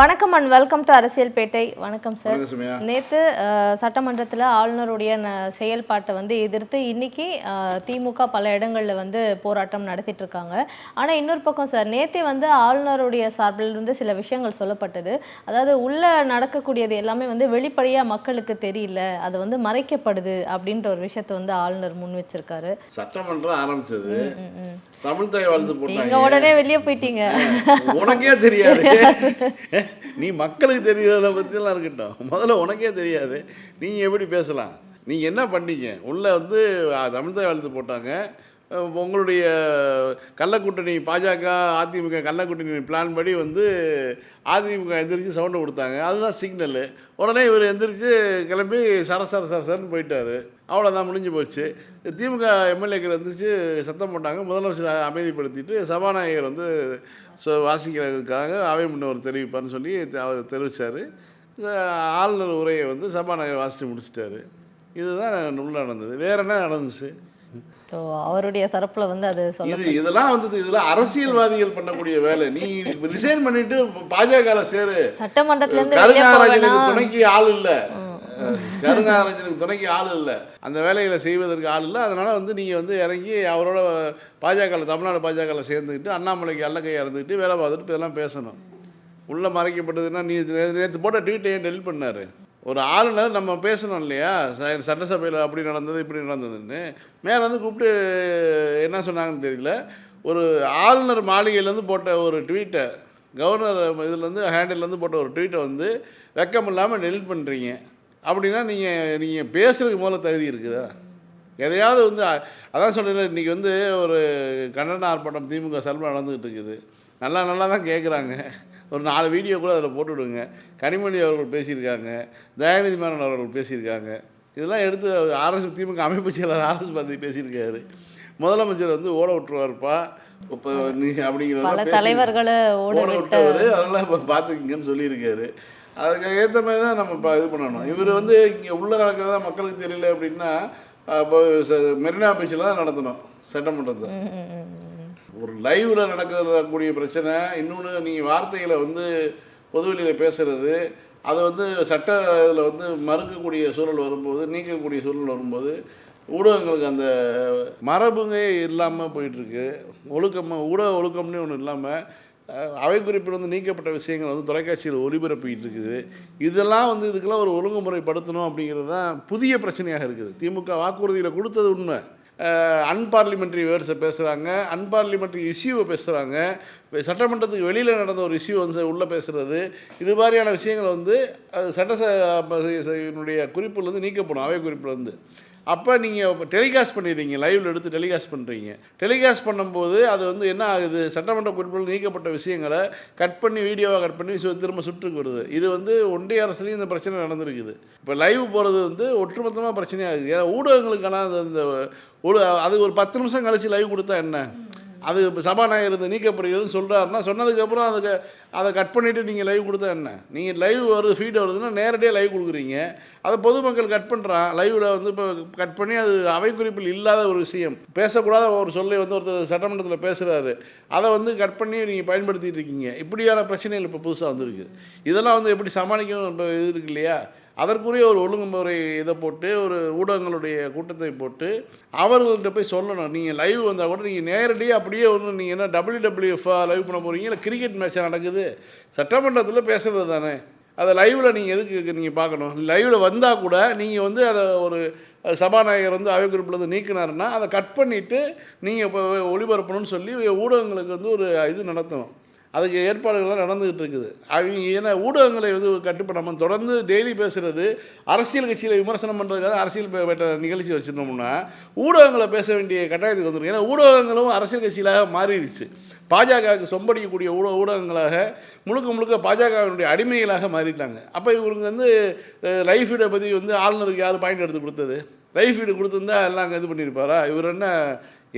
வணக்கம் and welcome to அரசியல் பேட்டை வணக்கம் சார் நேற்று சட்டமன்றத்தில் ஆளுநருடைய செயல்பாட்டை வந்து எதிர்த்து இன்னைக்கு திமுக பல இடங்களில் வந்து போராட்டம் நடத்திட்டு இருக்காங்க. ஆனால் இன்னொரு பக்கம் சார் நேற்றே வந்து ஆளுநருடைய சார்பில் இருந்து சில விஷயங்கள் சொல்லப்பட்டது. அதாவது உள்ள நடக்கக்கூடியது எல்லாமே வந்து வெளிப்படையாக மக்களுக்கு தெரியல. அது வந்து மறைக்கப்படுது அப்படின்ற ஒரு விஷயத்தை வந்து ஆளுநர் முன் வச்சிருக்காரு. சட்டமன்றம் ஆரம்பிச்சது. தமிழ் தாய் வாழ்த்து போட்டாங்க. உடனே வெளியே போயிட்டீங்க. உனக்கே தெரியாது. நீ மக்களுக்கு தெரிகிறத பற்றிலாம் இருக்கட்டும். முதல்ல உனக்கே தெரியாது. நீங்கள் எப்படி பேசலாம்? நீங்கள் என்ன பண்ணீங்க? உள்ளே வந்து அ, எழுத்து வாழ்த்து போட்டாங்க. உங்களுடைய கள்ளக்கூட்டணி பாஜக அதிமுக கள்ளக்கூட்டணி பிளான் படி வந்து அதிமுக எந்திரிச்சு சவுண்டு கொடுத்தாங்க. அதுதான் சிக்னலு உடனே இவர் எந்திரிச்சு கிளம்பி சர சர சர சரன்னு அவ்வளோதான் முடிஞ்சு போச்சு. திமுக எம்எல்ஏக்கள் எந்திரிச்சு சத்தம் போட்டாங்க. முதலமைச்சர் அமைதிப்படுத்திட்டு சபாநாயகர் வந்து வாசிக்கிறதுக்காக அவை முன்னவர் தெரிவிப்பார்னு சொல்லி அவர் தெரிவித்தார் ஆளுநர் உரையை வந்து சபாநாயகர் வாசித்து முடிச்சிட்டாரு. இதுதான் உள்ள நடந்தது. வேற என்ன நடந்துச்சு? ஸோ அவருடைய தரப்புல வந்து அது சொல்ல இது இதெல்லாம் வந்து இதெல்லாம் அரசியல்வாதிகள் பண்ணக்கூடிய வேலை. நீ ரிசைன் பண்ணிட்டு பாஜக சேரு. சட்டமன்றத்துல இருந்து துணைக்கு ஆள் இல்ல. கருணாராஜனுக்கு துணைக்கு ஆள் இல்ல. அந்த வேலைகளை செய்வதற்கு ஆள் இல்ல. அதனால வந்து நீங்க வந்து இறங்கி அவரோட பாஜக தமிழ்நாடு பாஜக சேர்ந்துக்கிட்டு அண்ணாமலைக்கு அல்லக்கையா இருந்துக்கிட்டு வேலை பார்த்துட்டு இதெல்லாம் பேசணும். உள்ள மறைக்கப்பட்டதுன்னா நீ நேற்று போட்ட ட்வீட்டை ஏன் டெலிட் பண்ணாரு? ஒரு ஆளுநர் நம்ம பேசணும் இல்லையா? சட்டசபையில் அப்படி நடந்தது இப்படி நடந்ததுன்னு. மேலே வந்து கூப்பிட்டு என்ன சொன்னாங்கன்னு தெரியல. ஒரு ஆளுநர் மாளிகையிலேருந்து போட்ட ஒரு ட்வீட்டை கவர்னர் இதுலேருந்து ஹேண்டில்லேருந்து போட்ட ஒரு ட்வீட்டை வந்து வெக்கம் இல்லாமல் டெலிட் பண்ணுறீங்க அப்படின்னா நீங்கள் நீங்கள் பேசுகிறதுக்கு முதல்ல தகுதி இருக்குதா? எதையாவது வந்து அதான் சொல்கிறேன் இன்றைக்கி வந்து ஒரு கண்டன ஆர்ப்பாட்டம் திமுக சார்பில் நடந்துகிட்டு இருக்குது. நல்லா நல்லா தான் கேட்குறாங்க ஒரு நாலு வீடியோ கூட அதில் போட்டு விடுங்க கனிமொழி அவர்கள் பேசியிருக்காங்க. தயாநிதி மாறன் அவர்கள் பேசியிருக்காங்க. இதெல்லாம் எடுத்து ஆர்எஸ் திமுக அமைப்பு செயலர் ஆர்எஸ் பார்த்து பேசியிருக்காரு. முதலமைச்சர் வந்து ஓட விட்டுருவாருப்பா. இப்போ நீ பல அப்படிங்கிறத தலைவர்களை ஓட ஓட விட்ட விட்டவர் அதெல்லாம் இப்போ பார்த்துக்கிங்கன்னு சொல்லியிருக்காரு. அதுக்கு ஏற்ற மாதிரி தான் நம்ம இப்போ இது பண்ணணும். இவர் வந்து இங்கே உள்ளே நடக்கிறதா மக்களுக்கு தெரியல அப்படின்னா இப்போ மெரினா பீச்சில் தான் நடத்தணும் சட்டமன்றத்தை. ஒரு லைவில் நடக்கக்கூடிய பிரச்சனை. இன்னொன்று நீங்கள் வார்த்தைகளை வந்து பொதுவெளியில் பேசுகிறது அதை வந்து சட்ட இதில் வந்து மறுக்கக்கூடிய சூழல் வரும்போது நீக்கக்கூடிய சூழல் வரும்போது ஊடகங்களுக்கு அந்த மரபுங்க இல்லாமல் போயிட்டுருக்கு. ஒழுக்கமாக ஊடக ஒழுக்கம்னு ஒன்று இல்லாமல் அவை குறிப்பில் வந்து நீக்கப்பட்ட விஷயங்கள் வந்து தொலைக்காட்சியில் ஒளிபரப்பிட்டு இருக்குது. இதெல்லாம் வந்து இதுக்கெல்லாம் ஒரு ஒழுங்குமுறைப்படுத்தணும் அப்படிங்கிறது தான் புதிய பிரச்சனையாக இருக்குது. திமுக வாக்குறுதியில் கொடுத்தது உண்மை. அன்பார்லிமெண்ட்ரி வேர்ட்ஸை பேசுகிறாங்க அன்பார்லிமெண்ட்ரி இஷ்யூவை பேசுகிறாங்க சட்டமன்றத்துக்கு வெளியில் நடந்த ஒரு இஷ்யூ வந்து உள்ளே பேசுகிறது இது மாதிரியான விஷயங்கள் வந்து அது சட்டசபையினுடைய குறிப்புலேருந்து நீக்கப்படும் அவை குறிப்புலேருந்து அப்போ நீங்கள் டெலிகாஸ்ட் பண்ணிடுறீங்க லைவில் எடுத்து டெலிகாஸ்ட் பண்ணுறீங்க டெலிகாஸ்ட் பண்ணும்போது அது வந்து என்ன ஆகுது? சட்டமன்ற குறிப்பில் நீக்கப்பட்ட விஷயங்களை கட் பண்ணி வீடியோவை கட் பண்ணி திரும்ப சுற்றுக்கு வருது. இது வந்து ஒன்றிய அரசுலேயும் இந்த பிரச்சனை நடந்திருக்குது. இப்போ லைவ் போகிறது வந்து ஒட்டுமொத்தமாக இருக்குது. ஏன்னா ஊடகங்களுக்கான அந்த அந்த அது ஒரு பத்து நிமிஷம் கழிச்சு லைவ் கொடுத்தா என்ன? அது சபாநாயகர் இது நீக்கப்படுகிறதுன்னு சொல்கிறாருன்னா சொன்னதுக்கப்புறம் அதுக்கு அதை கட் பண்ணிவிட்டு நீங்கள் லைவ் கொடுத்தா என்ன? நீங்கள் லைவ் வருது ஃபீட் வருதுன்னா நேரடியாக லைவ் கொடுக்குறீங்க. அதை பொதுமக்கள் கட் பண்ணுறான் லைவில் வந்து இப்போ கட் பண்ணி அது அவை குறிப்பில் இல்லாத ஒரு விஷயம். பேசக்கூடாத ஒரு சொல்லை வந்து ஒருத்தர் சட்டமன்றத்தில் பேசுகிறாரு அதை வந்து கட் பண்ணி நீங்கள் பயன்படுத்திட்டு இருக்கீங்க. இப்படியான பிரச்சனைகள் இப்போ புதுசாக வந்துருக்குது. இதெல்லாம் வந்து எப்படி சமாளிக்கணும் இப்போ இது இருக்கு இல்லையா? அதற்குரிய ஒரு ஒழுங்குமுறை இதை போட்டு ஒரு ஊடகங்களுடைய கூட்டத்தை போட்டு அவர்கள்ட்ட போய் சொல்லணும். நீங்கள் லைவ் வந்தால் கூட நீங்கள் நேரடியாக அப்படியே ஒன்று நீங்கள் என்ன டபிள்யூ லைவ் பண்ண போகிறீங்க இல்லை கிரிக்கெட் மேட்ச் நடக்குது? சட்டமன்றத்தில் பேசுகிறது தானே. அதை லைவில் நீங்கள் எதுக்கு நீங்கள் பார்க்கணும்? லைவில் வந்தால் கூட நீங்கள் வந்து அதை ஒரு சபாநாயகர் வந்து அவை குறிப்பில் வந்து நீக்கினாருன்னா அதை கட் பண்ணிவிட்டு நீங்கள் இப்போ ஒளிபரப்பணும்னு சொல்லி ஊடகங்களுக்கு வந்து ஒரு இது நடத்தணும். அதுக்கு ஏற்பாடுகள்லாம் நடந்துகிட்டு இருக்குது அவங்க ஏன்னா ஊடகங்களை வந்து கட்டுப்படாமல் தொடர்ந்து டெய்லி பேசுகிறது அரசியல் கட்சியில் விமர்சனம் பண்ணுறதுக்காக அரசியல் பெற்ற நிகழ்ச்சி வச்சுருந்தோம்னா ஊடகங்களை பேச வேண்டிய கட்டாயத்துக்கு வந்துடும் ஏன்னா ஊடகங்களும் அரசியல் கட்சியிலாக மாறிடுச்சு. பாஜகவுக்கு சொம்படிக்கக்கூடிய ஊட ஊடகங்களாக முழுக்க முழுக்க பாஜகவினுடைய அடிமைகளாக மாறிட்டாங்க. அப்போ இவங்களுக்கு வந்து லைஃப் ஃபீடை பற்றி வந்து ஆளுநருக்கு யார் பாயிண்ட் எடுத்து கொடுத்தது? லைஃப் ஃபீடு கொடுத்துருந்தா எல்லாம் அங்கே இது பண்ணியிருப்பாரா? இவர் என்ன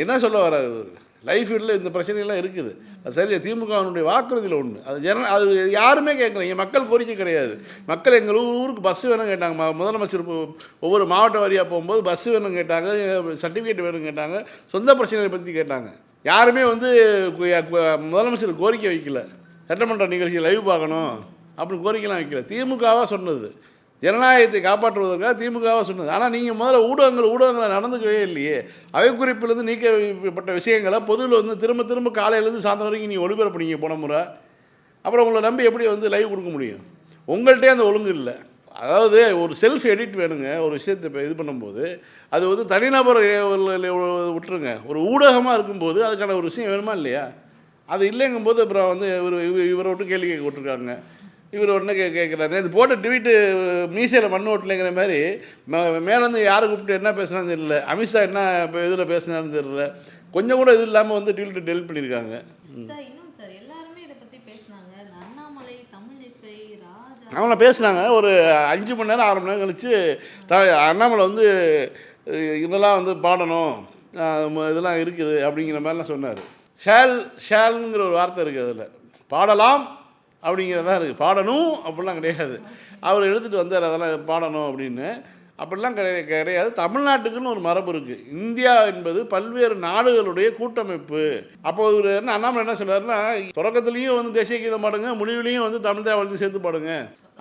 என்ன சொல்ல வர்றாரு இவர்? லைஃப் ஃபீல்டில் இந்த பிரச்சனைகள்லாம் இருக்குது. அது சரியா திமுகவினுடைய வாக்குறுதியில் ஒன்று அது ஜன அது யாருமே கேட்கல மக்கள் கோரிக்கை கிடையாது. மக்கள் எங்கள் ஊருக்கு பஸ் வேணும் கேட்டாங்க. ம- முதலமைச்சர் இப்போ ஒவ்வொரு மாவட்ட வாரியாக போகும்போது பஸ் வேணும் கேட்டாங்க. சர்டிஃபிகேட் வேணும் கேட்டாங்க. சொந்த பிரச்சனைகளை பற்றி கேட்டாங்க. யாருமே வந்து முதலமைச்சர் கோரிக்கை வைக்கல. சட்டமன்ற நிகழ்ச்சியை லைவ் பார்க்கணும் அப்படின்னு கோரிக்கைலாம் வைக்கல. திமுகவாக சொன்னது. ஜனநாயகத்தை காப்பாற்றுவதற்காக திமுகவாக சொன்னது. ஆனால் நீங்கள் முதல்ல ஊடகங்கள் ஊடகங்களை நடந்துக்கவே இல்லையே. அவை குறிப்பிலிருந்து நீக்கப்பட்ட விஷயங்களை பொதுவில் வந்து திரும்ப திரும்ப காலையிலேருந்து சாயந்தரம் வரைக்கும் நீங்கள் ஒளிபரப்புனீங்க போன முறை. அப்புறம் உங்களை நம்பி எப்படி வந்து லைவ் கொடுக்க முடியும்? உங்கள்கிட்டே அந்த ஒழுங்கு இல்லை. அதாவது ஒரு செல்ஃப் எடிட் வேணுங்க ஒரு விஷயத்தை இப்போ இது பண்ணும்போது. அது வந்து தனிநபர் விட்டுருங்க. ஒரு ஊடகமாக இருக்கும்போது அதுக்கான ஒரு விஷயம் வேணுமா இல்லையா? அது இல்லைங்கும்போது அப்புறம் வந்து இவர் இவர் இவரை விட்டு கேள்வி கேட்க விட்டுருக்காங்க. இவர் உடனே கே கேட்குறாரு இது போட்ட ட்வீட்டு மீசையில் மண்ணு ஓட்டலைங்கிற மாதிரி மேலேருந்து யாரை கூப்பிட்டு என்ன பேசுனான்னு தெரியல. அமித்ஷா என்ன இப்போ இதில் பேசுனான்னு தெரியல. கொஞ்சம் கூட இது இல்லாமல் வந்து ட்வீட்டு டெலிட் பண்ணியிருக்காங்க அவங்கள பேசுனாங்க. ஒரு அஞ்சு மணி நேரம் ஆறு மணி நேரம் கழிச்சு த அண்ணாமலை வந்து இதெல்லாம் வந்து பாடணும். இதெல்லாம் இருக்குது. அப்படிங்கிற மாதிரிலாம் சொன்னார். ஷேல் ஷேல்ங்கிற ஒரு வார்த்தை இருக்குது அதில். பாடலாம் அப்படிங்கிறதா இருக்குது பாடணும் அப்படிலாம் கிடையாது. அவர் எடுத்துகிட்டு வந்தார் அதெல்லாம் பாடணும் அப்படின்னு. அப்படிலாம் கிடையாது கிடையாது. தமிழ்நாட்டுக்குன்னு ஒரு மரபு இருக்குது இந்தியா என்பது பல்வேறு நாடுகளுடைய கூட்டமைப்பு. அப்போ ஒரு என்ன அண்ணாமலை என்ன சொல்றாருன்னா தொடக்கத்துலேயும் வந்து தேசிய கீதம் பாடுங்க முடிவுலையும் வந்து தமிழ் தேவலத்தையும் சேர்த்து பாடுங்க.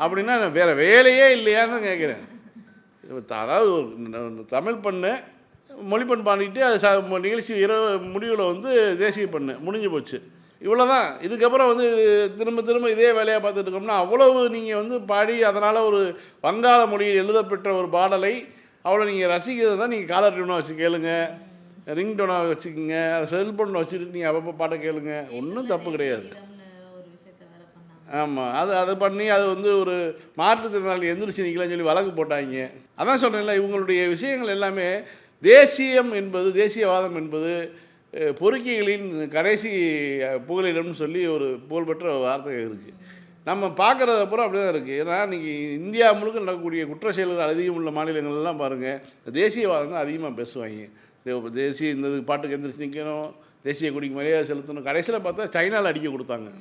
அப்படின்னா வேறு வேலையே இல்லையான்னு கேட்குறேன் அதாவது ஒரு தமிழ் பண்ணு மொழிப்பண் பாடிட்டு அது ச நிகழ்ச்சி இரவு முடிவில் வந்து தேசிய பண்ணு முடிஞ்சு போச்சு. இவ்வளோ தான் இதுக்கப்புறம் வந்து திரும்ப திரும்ப இதே வேலையாக பார்த்துட்டு இருக்கோம்னா அவ்வளவு நீங்கள் வந்து பாடி அதனால் ஒரு வங்காள மொழியில் எழுதப்பெற்ற ஒரு பாடலை அவ்வளோ நீங்கள் ரசிக்கிறது தான் நீங்கள் காலர் டியூனாக வச்சு கேளுங்க. ரிங் டோனாக வச்சுக்கோங்க செல்ஃபோனில் வச்சுட்டு நீங்கள் அப்பப்போ பாட்டை கேளுங்க. ஒன்றும் தப்பு கிடையாது. ஆமாம் அது அதை பண்ணி அது வந்து ஒரு மாற்றுத்திறனாளி எந்திரிச்சு நிற்கலாம்னு சொல்லி வழக்கு போட்டாங்க. அதான் சொல்கிறேன்ல இவங்களுடைய விஷயங்கள் எல்லாமே தேசியம் என்பது தேசியவாதம் என்பது பொறுக்கிகளின் கடைசி புகழிடம்னு புகலிடம்னு சொல்லி ஒரு புகழ்பெற்ற வார்த்தை இருக்குது நம்ம பார்க்குறது அப்புறம் அப்படி தான் இருக்குது ஏன்னா இன்றைக்கி இந்தியா முழுக்க நடக்கக்கூடிய குற்ற செயல்கள் அதிகம் உள்ள மாநிலங்கள்லாம் பாருங்கள் தேசியவாதம் தான் அதிகமாக பேசுவாங்க. தேசிய இந்த பாட்டுக்கு எந்திரிச்சு நிற்கணும் தேசிய கொடிக்கு மரியாதை செலுத்தணும். கடைசியில் பார்த்தா சைனாவில் அடிக்க கொடுத்தாங்க.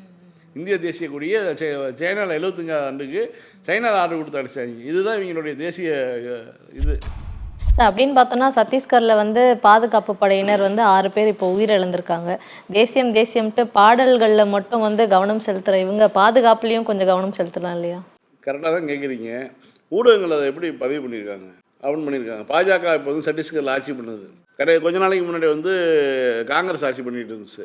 இந்திய தேசிய கொடியை சைனாவில் எழுபத்தஞ்சாவது ஆண்டுக்கு சைனாவில் ஆர்டர் கொடுத்து அடிச்சாங்க. இதுதான் இவங்களுடைய தேசிய இது. அப்படின்னு பார்த்தோன்னா சத்தீஸ்கரில் வந்து பாதுகாப்பு படையினர் வந்து ஆறு பேர் இப்போ உயிரிழந்திருக்காங்க. தேசியம் தேசியம்ட்டு பாடல்களில் மட்டும் வந்து கவனம் செலுத்துகிற இவங்க பாதுகாப்புலேயும் கொஞ்சம் கவனம் செலுத்தலாம் இல்லையா? கரெக்டாக தான் கேட்குறீங்க ஊடகங்கள் அதை எப்படி பதிவு பண்ணியிருக்காங்க? அவன் பண்ணியிருக்காங்க. பாஜக இப்போ வந்து சத்தீஸ்கரில் ஆட்சி பண்ணுது. கிடையாது கொஞ்ச நாளைக்கு முன்னாடி வந்து காங்கிரஸ் ஆட்சி பண்ணிட்டு இருந்துச்சு.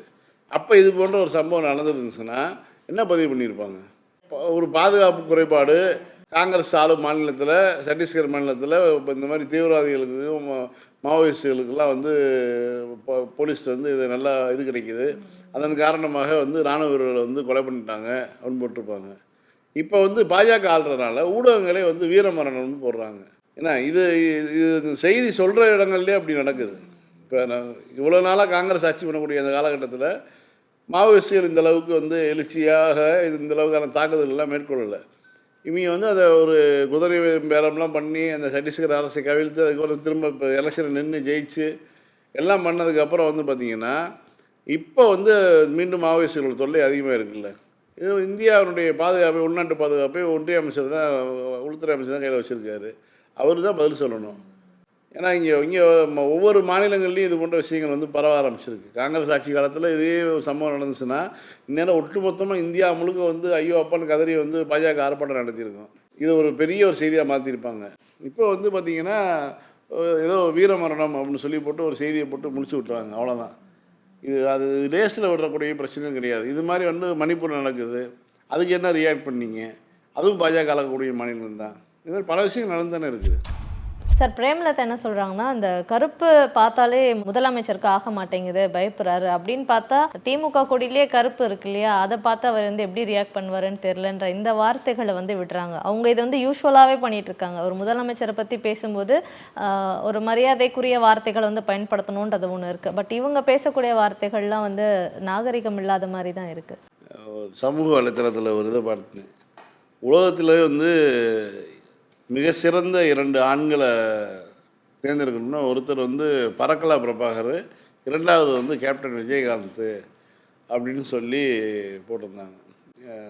அப்போ இது போன்ற ஒரு சம்பவம் நடந்துருந்துச்சுன்னா என்ன பதிவு பண்ணியிருப்பாங்க? ஒரு பாதுகாப்பு குறைபாடு காங்கிரஸ் ஆளும் மாநிலத்தில் சத்தீஸ்கர் மாநிலத்தில் இப்போ இந்த மாதிரி தீவிரவாதிகளுக்கு மா- மாவோயிஸ்டுகளுக்கெல்லாம் வந்து போலீஸ் வந்து இது நல்லா இது கிடைக்குது. அதன் காரணமாக வந்து இராணுவ வீரர்களை வந்து கொலை பண்ணிட்டாங்க அப்படின்னு போட்டிருப்பாங்க இப்போ வந்து பாஜக ஆள்றதுனால ஊடகங்களே வந்து வீரமரணம்னு போடுறாங்க. ஏன்னா இது இது செய்தி சொல்கிற இடங்கள்லேயே அப்படி நடக்குது. இப்போ நான் இவ்வளோ நாளாக காங்கிரஸ் ஆட்சி பண்ணக்கூடிய அந்த காலகட்டத்தில் மாவோயிஸ்டுகள் இந்த அளவுக்கு வந்து எழுச்சியாக இது இந்த அளவுக்கான தாக்குதல் எல்லாம் மேற்கொள்ளலை. இவங்க வந்து அதை ஒரு குதிரை பேரம்லாம் பண்ணி அந்த சட்டீஸ்கர் அரசை கவிழ்த்து அதுக்கப்புறம் திரும்ப இப்போ எலெக்ஷனில் நின்று ஜெயிச்சு எல்லாம் பண்ணதுக்கப்புறம் வந்து பார்த்திங்கன்னா இப்போ வந்து மீண்டும் மாவோயிஸ்டுகள் தொல்லை அதிகமாக இருக்குல்ல. இது இந்தியாவினுடைய பாதுகாப்பை உள்நாட்டு பாதுகாப்பை ஒன்றிய அமைச்சர் தான் உள்துறை அமைச்சர் தான் கையில் வச்சுருக்காரு. அவர் தான் பதில் சொல்லணும். ஏன்னா இங்கே இங்கே ஒவ்வொரு மாநிலங்கள்லையும் இது போன்ற விஷயங்கள் வந்து பரவ ஆரம்பிச்சிருக்கு. காங்கிரஸ் ஆட்சி காலத்தில் இதே ஒரு சம்பவம் நடந்துச்சுன்னா இந்நேரம் ஒட்டுமொத்தமாக இந்தியா முழுக்க வந்து ஐயோ அப்பான்னு கதறி வந்து பாஜக ஆர்ப்பாட்டம் நடத்தியிருக்கோம். இது ஒரு பெரிய ஒரு செய்தியாக மாற்றிருப்பாங்க இப்போ வந்து பார்த்திங்கன்னா ஏதோ வீரமரணம் அப்படின்னு சொல்லி போட்டு ஒரு செய்தியை போட்டு முடிச்சு விட்டுறாங்க. அவ்வளோதான் இது அது ரேஸில் விடக்கூடிய பிரச்சனையும் கிடையாது. இது மாதிரி வந்து மணிப்பூர் நடக்குது. அதுக்கு என்ன ரியாக்ட் பண்ணீங்க? அதுவும் பாஜக கலக்கக்கூடிய மாநிலம் தான். இது மாதிரி பல விஷயங்கள் நடந்து தானே இருக்குது. சார் பிரேமலதா என்ன சொல்றாங்கன்னா இந்த கருப்பு பார்த்தாலே முதலமைச்சருக்கு ஆக மாட்டேங்குது பயப்படுறாரு அப்படின்னு பார்த்தா திமுக கொடியிலேயே கருப்பு இருக்கு இல்லையா? அதை பார்த்து அவர் வந்து எப்படி ரியாக்ட் பண்ணுவாருன்னு தெரியலன்ற இந்த வார்த்தைகளை வந்து விடுறாங்க. அவங்க இதை வந்து யூஸ்வலாகவே பண்ணிட்டு இருக்காங்க. ஒரு முதலமைச்சரை பற்றி பேசும்போது ஒரு மரியாதைக்குரிய வார்த்தைகளை வந்து பயன்படுத்தணுன்றது ஒன்று இருக்கு. பட் இவங்க பேசக்கூடிய வார்த்தைகள்லாம் வந்து நாகரிகம் இல்லாத மாதிரி தான் இருக்கு. சமூக வலைத்தளத்தில் ஒரு இதை பார்த்தேன் உலகத்தில் வந்து மிக சிறந்த இரண்டு ஆண்களை தேர்ந்தெடுக்கணும்னா ஒருத்தர் வந்து பறக்கலா பிரபாகர் இரண்டாவது வந்து கேப்டன் விஜயகாந்த் அப்படின்னு சொல்லி போட்டிருந்தாங்க.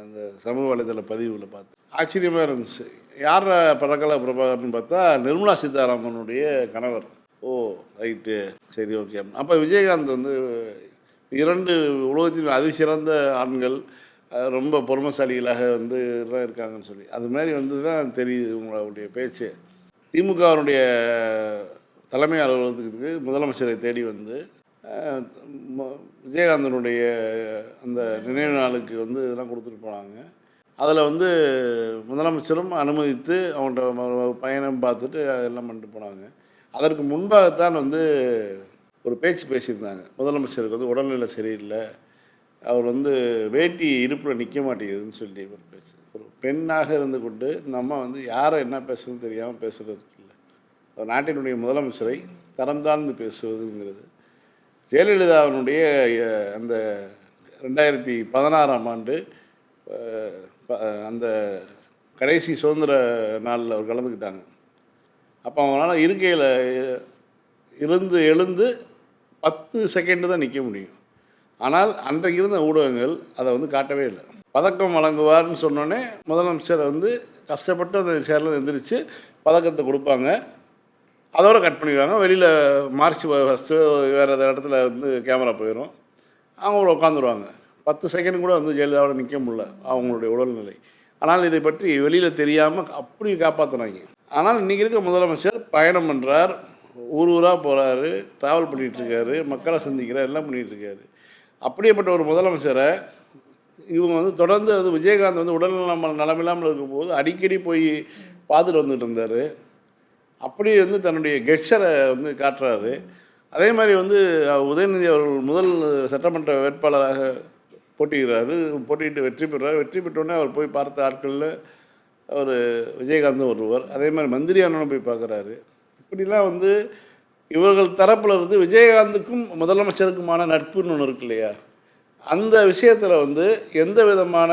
அந்த சமூக வலைதள பதிவில் பார்த்து. ஆச்சரியமாக இருந்துச்சு. யார் பறக்கலா பிரபாகர்னு பார்த்தா நிர்மலா சீதாராமனுடைய கணவர். Oh right. சரி ஓகே. அப்போ விஜயகாந்த் வந்து இரண்டு உலகத்தின் அதிசிறந்த ஆண்கள் ரொம்ப பொறுமசாலிகளாக வந்து தான் இருக்காங்கன்னு சொல்லி. அது மாதிரி வந்து தான் தெரியுது உங்களுடைய பேச்சு. திமுகவினுடைய தலைமை அலுவலகத்துக்கு முதலமைச்சரை தேடி வந்து ம- விஜயகாந்தனுடைய அந்த நினைவு நாளுக்கு வந்து இதெல்லாம் கொடுத்துட்டு போனாங்க. அதில் வந்து முதலமைச்சரும் அனுமதித்து அவன்கிட்ட பயணம் பார்த்துட்டு அதெல்லாம் பண்ணிட்டு போனாங்க. அதற்கு முன்பாகத்தான் வந்து ஒரு பேச்சு பேசியிருந்தாங்க. முதலமைச்சருக்கு வந்து உடல்நிலை சரியில்லை. அவர் வந்து வேட்டி இடுப்பில் நிற்க மாட்டேங்குதுன்னு சொல்லி ஒரு பேச்சு ஒரு பெண்ணாக இருந்து கொண்டு இந்த அம்மா வந்து யாரை என்ன பேசுறதுன்னு தெரியாமல் பேசுகிறது இல்லை. ஒரு நாட்டினுடைய முதலமைச்சரை தரம் தாழ்ந்து பேசுவதுங்கிறது. ஜெயலலிதாவினுடைய அஹ், அந்த ரெண்டாயிரத்தி பதினாறாம் ஆண்டு அந்த கடைசி சுதந்திர நாளில் அவர் கலந்துக்கிட்டாங்க. அப்போ அவங்களால இருக்கையில் இருந்து எழுந்து பத்து செகண்டு தான் நிற்க முடியும். ஆனால் அன்றைக்கு இருந்த ஊடகங்கள் அதை வந்து காட்டவே இல்லை. பதக்கம் வழங்குவார்னு சொன்னோடனே முதலமைச்சர் வந்து கஷ்டப்பட்டு அந்த சேரில் எந்திரிச்சு பதக்கத்தை கொடுப்பாங்க. அதோட கட் பண்ணிடுவாங்க. வெளியில் மார்ச் ஃபஸ்ட்டு வேறு இடத்துல வந்து கேமரா போயிடும் அவங்க உட்காந்துருவாங்க பத்து செகண்ட் கூட வந்து ஜெயலலிதாவோட நிற்க முடியல. அவங்களுடைய உடல்நிலை. ஆனால் இதை பற்றி வெளியில் தெரியாமல் அப்படி காப்பாற்றுனாங்க ஆனால் இன்றைக்கி இருக்க முதலமைச்சர் பயணம் பண்ணுறார் ஊர் ஊராக போகிறாரு ட்ராவல் பண்ணிகிட்ருக்காரு மக்களை சந்திக்கிறார். எல்லாம் பண்ணிகிட்ருக்காரு அப்படியேப்பட்ட ஒரு முதலமைச்சரை இவங்க வந்து தொடர்ந்து அது விஜயகாந்த் வந்து உடல்நலம் நலமில்லாமல் இருக்கும்போது அடிக்கடி போய் பார்த்துட்டு வந்துட்டு இருந்தார். அப்படி வந்து தன்னுடைய கெஸ்டரை வந்து காட்டுறாரு. அதே மாதிரி வந்து உதயநிதி அவர்கள் முதல் சட்டமன்ற வேட்பாளராக போட்டியிடுறாரு. போட்டியிட்டு வெற்றி பெறுறாரு வெற்றி பெற்றோடனே அவர் போய் பார்த்த ஆட்களில் அவர் விஜயகாந்தும் வருவார் அதே மாதிரி மந்திரி அண்ணனும் போய் பார்க்குறாரு. இப்படிலாம் வந்து இவர்கள் தரப்பில் இருந்து விஜயகாந்துக்கும் முதலமைச்சருக்குமான நட்புன்னு ஒன்று இருக்கு இல்லையா? அந்த விஷயத்தில் வந்து எந்த விதமான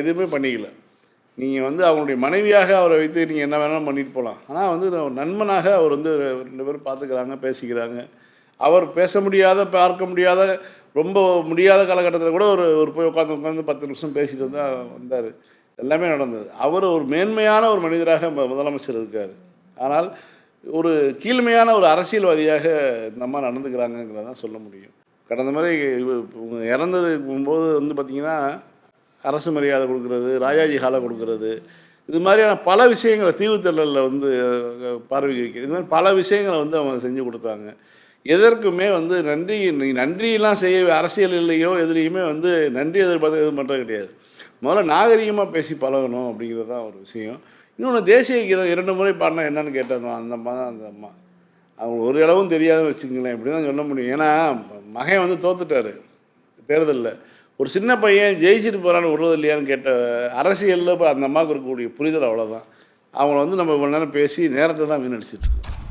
இதுவுமே பண்ணிக்கல. நீங்கள் வந்து அவங்களுடைய மனைவியாக அவரை வைத்து நீங்கள் என்ன வேணாலும் பண்ணிட்டு போகலாம் ஆனால் வந்து நண்பனாக அவர் வந்து ரெண்டு பேரும் பார்த்துக்கிறாங்க பேசிக்கிறாங்க. அவர் பேச முடியாத பார்க்க முடியாத ரொம்ப முடியாத காலகட்டத்தில் கூட ஒரு ஒரு போய் உட்காந்து உட்காந்து பத்து நிமிஷம் பேசிட்டு வந்து வந்தார். எல்லாமே நடந்தது. அவர் ஒரு மேன்மையான ஒரு மனிதராக முதலமைச்சர் இருக்கார். ஆனால் ஒரு கீழ்மையான ஒரு அரசியல்வாதியாக இந்த அம்மா நடந்துக்கிறாங்கங்கிறதான் சொல்ல முடியும். கடந்த முறை இறந்தது போது வந்து பார்த்திங்கன்னா அரசு மரியாதை கொடுக்கறது ராஜாஜி ஹாலை கொடுக்கறது இது மாதிரியான பல விஷயங்களை தீவுத்தள்ளலில் வந்து பார்வைக்கு வைக்கிறது இது மாதிரி பல விஷயங்களை வந்து அவங்க செஞ்சு கொடுத்தாங்க. எதற்குமே வந்து நன்றி நன்றியெல்லாம் செய்ய இல்லையோ எதுலேயுமே வந்து நன்றி எதிர்பார்த்து எதுவும் பண்ணுறது கிடையாது. முதல்ல நாகரிகமாக பேசி பழகணும் அப்படிங்கிறது தான் ஒரு விஷயம். இன்னொன்று தேசிய கீதம் இரண்டு முறை பாடினா என்னன்னு கேட்டதும் அந்த அம்மா தான் அந்த அம்மா அவங்க ஒரு அளவும் தெரியாதுன்னு வச்சுங்களேன் இப்படி தான் சொல்ல முடியும். ஏன்னா மகன் வந்து தோத்துட்டாரு. தேர்தலில். ஒரு சின்ன பையன் ஜெயிச்சுட்டு போகிறான்னு விடுறது இல்லையான்னு கேட்ட அரசியலில் இப்போ அந்த அம்மாவுக்கு இருக்கக்கூடிய புரிதல் அவ்வளோதான் அவங்கள வந்து நம்ம இவ்வளோ நேரம் பேசி நேரத்தை தான் வீணடிச்சிட்ருக்கோம்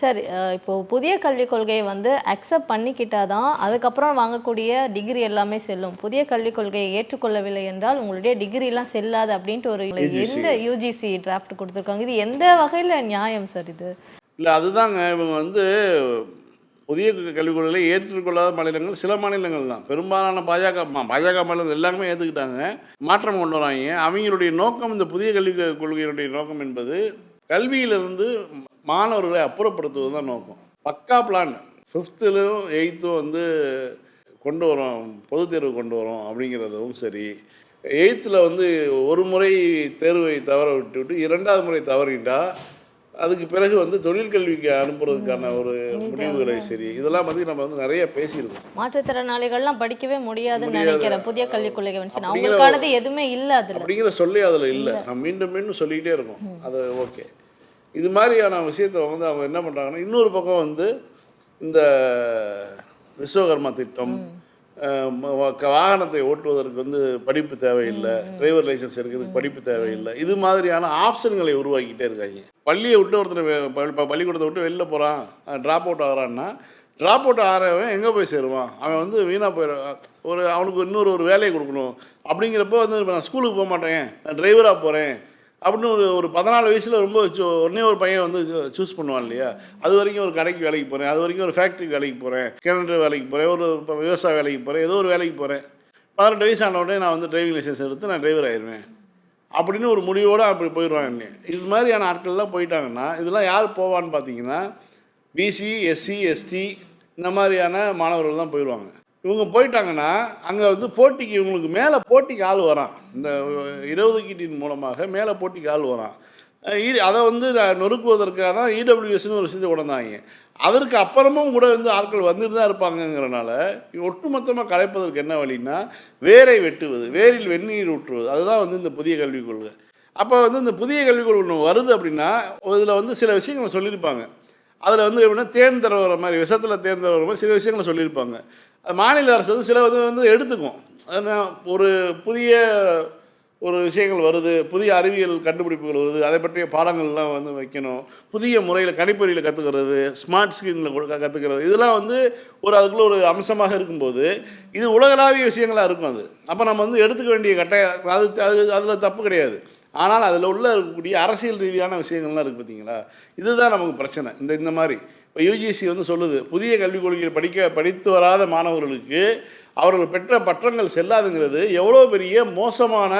சரி அஹ் இப்போ புதிய கல்விக் கொள்கையை வந்து அக்செப்ட் பண்ணிக்கிட்டாதான் அதுக்கப்புறம் வாங்கக்கூடிய டிகிரி எல்லாமே செல்லும். புதிய கல்விக் கொள்கையை ஏற்றுக்கொள்ளவில்லை என்றால் உங்களுடைய டிகிரி எல்லாம் செல்லாது அப்படின்ட்டு ஒரு. எந்த யூஜிசி டிராஃப்ட் கொடுத்துருக்காங்க? இது எந்த வகையில நியாயம் சார் இது? இல்லை அதுதாங்க. இவங்க வந்து புதிய கல்விக் கொள்கையை ஏற்றுக்கொள்ளாத மாநிலங்கள் சில மாநிலங்கள் தான். பெரும்பாலான பாஜக பாஜக மாநிலங்கள் எல்லாமே ஏற்றுக்கிட்டாங்க மாற்றம் கொண்டு வராங்க. அவங்களுடைய நோக்கம் இந்த புதிய கல்விக் கொள்கையினுடைய நோக்கம் என்பது கல்வியிலிருந்து மாணவர்களை அப்புறப்படுத்துவது தான் நோக்கம். பக்கா பிளான் ஃபிஃப்த்துலும் எயித்தும் வந்து கொண்டு வரோம் பொதுத் தேர்வு கொண்டு வரோம் அப்படிங்கிறதும் சரி. எயித்தில் வந்து ஒரு முறை தேர்வை தவற விட்டுவிட்டு இரண்டாவது முறை தவறிட்டா அதுக்கு பிறகு வந்து தொழிற்கல்விக்கு அனுப்புறதுக்கான ஒரு முடிவுகளை சரி. இதெல்லாம் பற்றி நம்ம வந்து நிறைய பேசியிருக்கோம். மாற்றுத்திறனாளிகள்லாம் படிக்கவே முடியாதுன்னு முடியாது. நினைக்கிறேன் புதிய கல்விக் கொள்கை வந்துச்சு அவங்களுக்கானது எதுவுமே இல்ல அதுல. அப்படிங்கிற சொல்லி அதில் இல்லை. நான் மீண்டும் மீண்டும் சொல்லிக்கிட்டே இருக்கோம். அது ஓகே. இது மாதிரியான விஷயத்தை வந்து அவங்க என்ன பண்ணுறாங்கன்னா இன்னொரு பக்கம் வந்து இந்த விஸ்வகர்மா திட்டம் வாகனத்தை ஓட்டுவதற்கு வந்து படிப்பு தேவையில்லை டிரைவர் லைசன்ஸ் இருக்கிறதுக்கு படிப்பு தேவையில்லை. இது மாதிரியான ஆப்ஷன்களை உருவாக்கிட்டே இருக்காங்க. பள்ளியை விட்டு ஒருத்தர் ப- பள்ளிக்கூடத்தை விட்டு வெளில போகிறான் ட்ராப் அவுட் ஆகிறான்னா ட்ராப் அவுட் ஆகிறவன் எங்கே போய் சேருவான்? அவன் வந்து வீணாக போயிடுவான் ஒரு அவனுக்கு இன்னொரு ஒரு வேலையை கொடுக்கணும். அப்படிங்கிறப்போ வந்து நான் ஸ்கூலுக்கு போக மாட்டேன். நான் டிரைவராக போகிறேன் அப்படின்னு ஒரு ஒரு பதினாலு வயசில் ரொம்ப உடனே ஒரு பையன் வந்து சூஸ் பண்ணுவான் இல்லையா? அது வரைக்கும் ஒரு கடைக்கு வேலைக்கு போகிறேன் அது வரைக்கும் ஒரு ஃபேக்ட்ரிக்கு வேலைக்கு போகிறேன் கிணறு வேலைக்கு போகிறேன் ஒரு இப்ப விவசாய வேலைக்கு போகிறேன் ஏதோ ஒரு வேலைக்கு போகிறேன் பதினெட்டு வயசு ஆன உடனே நான் வந்து டிரைவிங் லைசன்ஸ் எடுத்து நான் டிரைவர் ஆயிடுவேன் அப்படின்னு ஒரு முடிவோடு அப்படி போயிடுவாங்க இது மாதிரியான ஆட்கள்லாம் போயிட்டாங்கன்னா இதெல்லாம் யார் போவான்னு பார்த்தீங்கன்னா பிசி எஸ்சி எஸ்டி இந்த மாதிரியான மாணவர்கள் தான் போயிடுவாங்க. இவங்க போயிட்டாங்கன்னா அங்கே வந்து போட்டிக்கு இவங்களுக்கு மேலே போட்டிக்கு ஆள் வரான். இந்த இடஒதுக்கீட்டின் மூலமாக மேலே போட்டிக்கு ஆள் வரான். ஈ அதை வந்து நான் நொறுக்குவதற்காக தான் இடபிள்யூஎஸ்னு ஒரு விஷயத்தை கொண்டாந்தாங்க அதற்கு அப்புறமும் கூட வந்து ஆட்கள் வந்துட்டு தான் இருப்பாங்கங்கிறனால ஒட்டுமொத்தமாக கலைப்பதற்கு என்ன வழின்னா வேரை வெட்டுவது வேரில் வெந்நீர் ஊற்றுவது. அதுதான் வந்து இந்த புதிய கல்விக் கொள்கை. அப்போ வந்து இந்த புதிய கல்விக் கொள்கை ஒன்று வருது அப்படின்னா இதில் வந்து சில விஷயங்களை சொல்லியிருப்பாங்க. அதில் வந்து எப்படின்னா தேன் மாதிரி விஷத்தில் தேன் மாதிரி சில விஷயங்களை சொல்லியிருப்பாங்க. மாநில அரசு வந்து சில இது வந்து எடுத்துக்கும். ஒரு புதிய ஒரு விஷயங்கள் வருது புதிய அறிவியல் கண்டுபிடிப்புகள் வருது அதை பற்றிய பாடங்கள்லாம் வந்து வைக்கணும் புதிய முறையில் கணிப்பொறியில் கற்றுக்கிறது ஸ்மார்ட் ஸ்கிரீனில் கற்றுக்கிறது இதெல்லாம் வந்து ஒரு அதுக்குள்ள ஒரு அம்சமாக இருக்கும்போது இது உலகளாவிய விஷயங்களாக இருக்கும் அது. அப்போ நம்ம வந்து எடுத்துக்க வேண்டிய கட்டாய அது அது அதில் தப்பு கிடையாது. ஆனால் அதில் உள்ள இருக்கக்கூடிய அரசியல் ரீதியான விஷயங்கள்லாம் இருக்குது பார்த்தீங்களா இதுதான் நமக்கு பிரச்சனை. இந்த இந்த மாதிரி. இப்போ யூஜிசி வந்து சொல்லுது புதிய கல்விக் கொள்கையில் படிக்க படித்து வராத மாணவர்களுக்கு அவர்கள் பெற்ற பற்றங்கள் செல்லாதுங்கிறது எவ்வளோ பெரிய மோசமான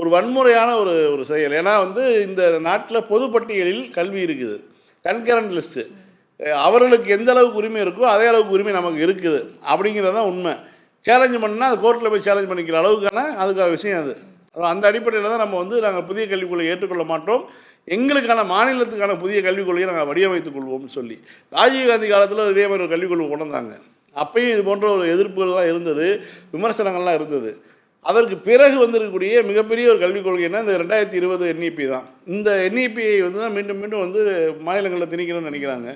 ஒரு வன்முறையான ஒரு ஒரு செயல். ஏன்னா வந்து இந்த நாட்டில் பொதுப்பட்டியலில் கல்வி இருக்குது. கன்கரண்ட் லிஸ்ட்டு அவர்களுக்கு எந்த அளவுக்கு உரிமை இருக்கோ அதே அளவுக்கு உரிமை நமக்கு இருக்குது. அப்படிங்கிறது தான் உண்மை. சேலஞ்ச் பண்ணால் அது கோர்ட்டில் போய் சேலஞ்ச் பண்ணிக்கிற அளவுக்கான அதுக்கான விஷயம் அது. அந்த அடிப்படையில் தான் நம்ம வந்து நாங்கள் புதிய கல்விக்குள்ளே ஏற்றுக்கொள்ள மாட்டோம். எங்களுக்கான மாநிலத்துக்கான புதிய கல்விக் கொள்கையை நாங்கள் வடிவமைத்துக் கொள்வோம்னு சொல்லி. ராஜீவ்காந்தி காலத்தில் இதே மாதிரி ஒரு கல்விக் கொள்கை கொண்டு வந்தாங்க அப்பயும் இது போன்ற ஒரு எதிர்ப்புகள்லாம் இருந்தது விமர்சனங்கள்லாம் இருந்தது. அதற்கு பிறகு வந்திருக்கக்கூடிய மிகப்பெரிய ஒரு கல்விக் கொள்கைன்னா இந்த ரெண்டாயிரத்தி இருபது என்இபி தான். இந்த என்இபியை வந்து தான் மீண்டும் மீண்டும் வந்து மாநிலங்களில் திணிக்கணும்னு நினைக்கிறாங்க.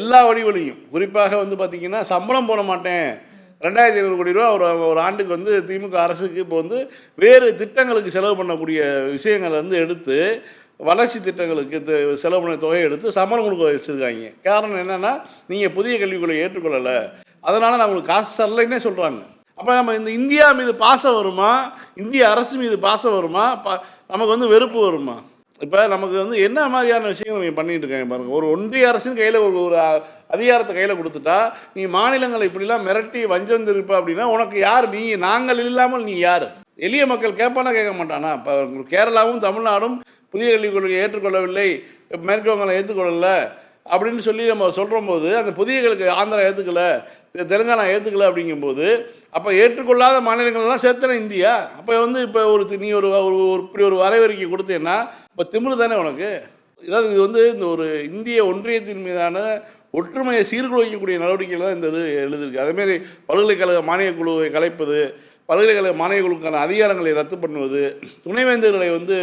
எல்லா வழிவழியும் குறிப்பாக வந்து பார்த்திங்கன்னா சம்பளம் போட மாட்டேன். ரெண்டாயிரத்தி ஐநூறு கோடி ரூபா ஒரு ஒரு ஆண்டுக்கு வந்து திமுக அரசுக்கு இப்போ வந்து வேறு திட்டங்களுக்கு செலவு பண்ணக்கூடிய விஷயங்களை வந்து எடுத்து வளர்ச்சி திட்டங்களுக்கு செலவுன செலவு பண்ண தொகையை எடுத்து சம்பளம் கொடுக்க வச்சுருக்காங்க. காரணம் என்னென்னா நீங்கள் புதிய கல்விக்குள்ளே ஏற்றுக்கொள்ளலை. அதனால் நான் உங்களுக்கு காசு தரலைன்னே சொல்கிறாங்க அப்போ நம்ம இந்த இந்தியா மீது பாசம் வருமா? இந்திய அரசு மீது பாசம் வருமா? பா நமக்கு வந்து வெறுப்பு வருமா? இப்போ நமக்கு வந்து என்ன மாதிரியான விஷயங்கள் நீங்கள் பண்ணிகிட்டு இருக்காங்க பாருங்கள் ஒரு ஒன்றிய அரசின் கையில் ஒரு ஒரு அதிகாரத்தை கையில் கொடுத்துட்டா நீ மாநிலங்களை இப்படிலாம் மிரட்டி வஞ்சம் திருப்ப அப்படின்னா உனக்கு யார்? நீ நாங்கள் இல்லாமல் நீ யார்? எளிய மக்கள் கேட்பானா கேட்க மாட்டானா? இப்போ கேரளாவும் தமிழ்நாடும் புதிய கல்விக் கொள்கையை ஏற்றுக்கொள்ளவில்லை. மேற்கு ஏற்றுக்கொள்ளலை அப்படின்னு சொல்லி நம்ம சொல்கிற போது அந்த புதிய கல்வி ஆந்திரா ஏற்றுக்கல தெலுங்கானா ஏற்றுக்கலை அப்படிங்கும்போது அப்போ ஏற்றுக்கொள்ளாத மாநிலங்கள்லாம் சேர்த்தன இந்தியா. அப்போ வந்து இப்போ ஒரு நீ ஒரு ஒரு ஒரு இப்படி ஒரு வரவேற்கை கொடுத்தேன்னா இப்போ திமிழ் தானே உனக்கு? இதாவது இது வந்து இந்த ஒரு இந்திய ஒன்றியத்தின் மீதான ஒற்றுமையை சீர்குலைக்கக்கூடிய நடவடிக்கைகள் தான் இந்த இது எழுதியிருக்கு. அதேமாரி பல்கலைக்கழக மானியக் குழுவை கலைப்பது பல்கலைக்கழக மாணவிகளுக்கான அதிகாரங்களை ரத்து பண்ணுவது துணைவேந்தர்களை வந்து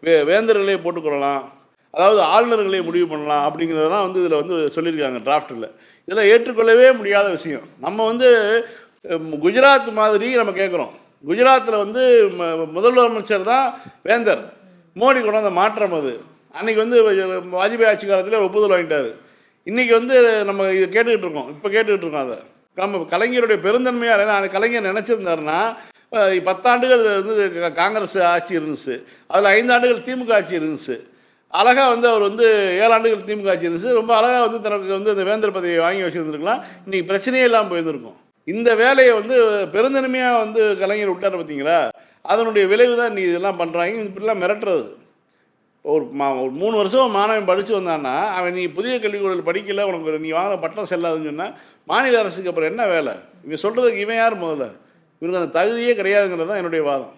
வே வேந்தர்களே போட்டுக்கொள்ளலாம் அதாவது ஆளுநர்களே முடிவு பண்ணலாம் அப்படிங்கிறதெல்லாம் வந்து இதில் வந்து சொல்லியிருக்காங்க டிராஃப்டில். இதெல்லாம் ஏற்றுக்கொள்ளவே முடியாத விஷயம். நம்ம வந்து குஜராத் மாதிரி நம்ம கேட்குறோம் குஜராத்தில் வந்து ம- முதலமைச்சர் தான் வேந்தர். மோடி கொண்டு வந்த மாற்றம் அது. அன்னைக்கு வந்து வாஜ்பாய் ஆட்சி காலத்தில் ஒப்புதல் வாங்கிட்டார். இன்றைக்கி வந்து நம்ம இதை கேட்டுக்கிட்டு இருக்கோம். இப்போ கேட்டுக்கிட்டு இருக்கோம் அதை. நம்ம கலைஞருடைய பெருந்தன்மையாக நான் அந்த கலைஞர் நினச்சிருந்தாருன்னா பத்தாண்டுகள் வந்து காங்கிரஸ் ஆட்சி இருந்துச்சு. அதில் ஐந்து ஆண்டுகள் திமுக ஆட்சி இருந்துச்சு. அழகாக வந்து அவர் வந்து ஏழு ஆண்டுகள் திமுக ஆட்சி இருந்துச்சு. ரொம்ப அழகாக வந்து தனக்கு வந்து அந்த வேந்தர் பதவியை வாங்கி வச்சுருந்துருக்கலாம். இன்றைக்கி பிரச்சனையே இல்லாமல் போயிருந்திருக்கும். இந்த வேலையை வந்து பெருந்தன்மையாக வந்து கலைஞர் விட்டார் பார்த்தீங்களா அதனுடைய விளைவு தான் நீ இதெல்லாம் பண்ணுறாங்க இப்படிலாம் மிரட்டுறது. ஒரு மா ஒரு மூணு வருஷம் மாணவன் படித்து வந்தான்னா அவன் நீ புதிய கல்விக் படிக்கல உனக்கு நீ வாங்கின பட்டம் செல்லாதுன்னு சொன்னால் மாநில அரசுக்கு அப்புறம் என்ன வேலை? இவன் சொல்கிறதுக்கு இவன் யார் முதல்ல? இவனுக்கு அந்த தகுதியே கிடையாதுங்கிறது தான் என்னுடைய வாதம்.